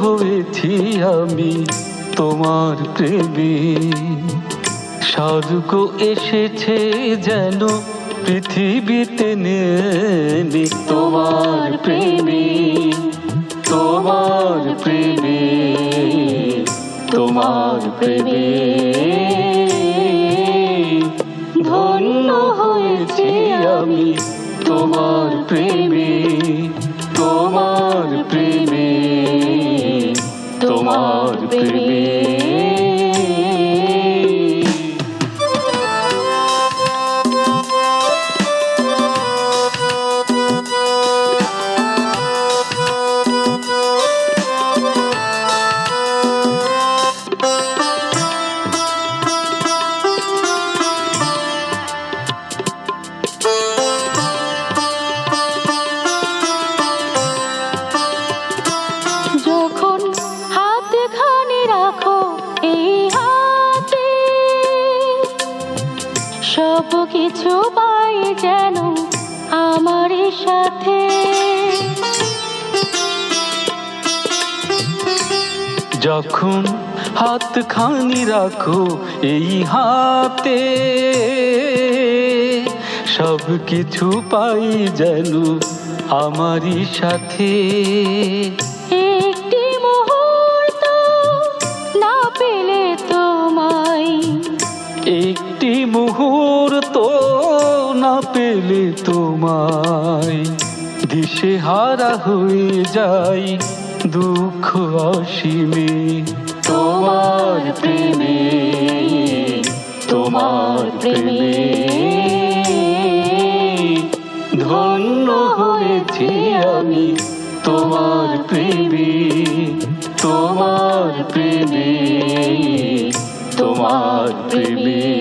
হয়েছি আমি তোমার প্রেমে। স্বর্গ এসেছে যেন পৃথিবীতে নেমে তোমার প্রেমে তোমার প্রেমে তোমার প্রেমে। ধন্য হয়েছি আমি তোমার প্রেমে, তোমার তোমার সব কিছু পাই যেন আমার সাথে। যখন হাত খানি রাখো এই হাতে সব কিছু পাই যেন আমারই সাথে। মুহূর্ত না পেলে তোমায়। দিশে হারা হয়ে যাই দুঃখ অসীমে। তোমার প্রেমে তোমার প্রেমে। ধন্য হয়েছি আমি তোমার প্রেমে তোমার প্রেমে তোমার প্রেমে।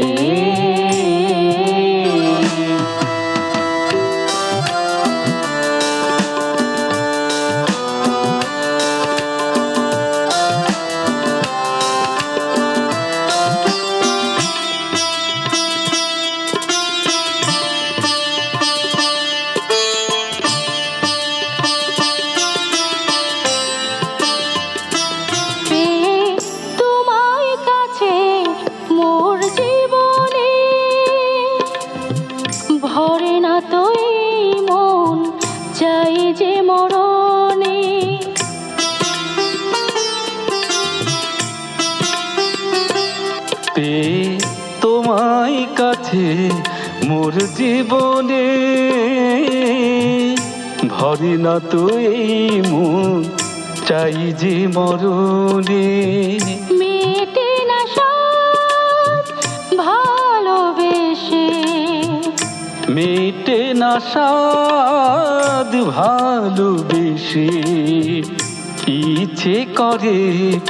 এই মন চাই যে মরণে পে তোমায় কাছে মোর জীবনে ভরে না তো এই মন চাই যে মরণে। মেটে না ভালোবেসে মেটে না সাদ ভালোবেসে ইচ্ছে করে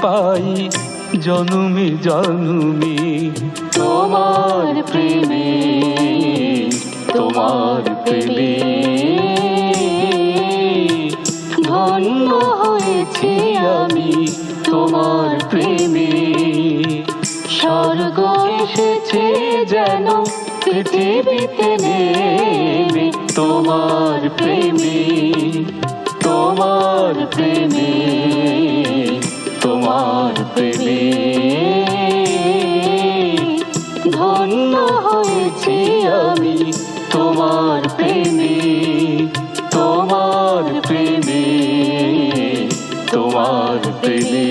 পাই জন্মে জন্মে। তোমার প্রেমে তোমার প্রেমে। ধন্য হয়েছি আমি তোমার প্রেমে। স্বর্গ এসেছে যেন পৃথিবীতে নেমে তোমার প্রেমে তোমার প্রেমে তোমার প্রেমে। ধন্য হয়েছি আমি তোমার প্রেমে তোমার প্রেমে তোমার প্রেমে।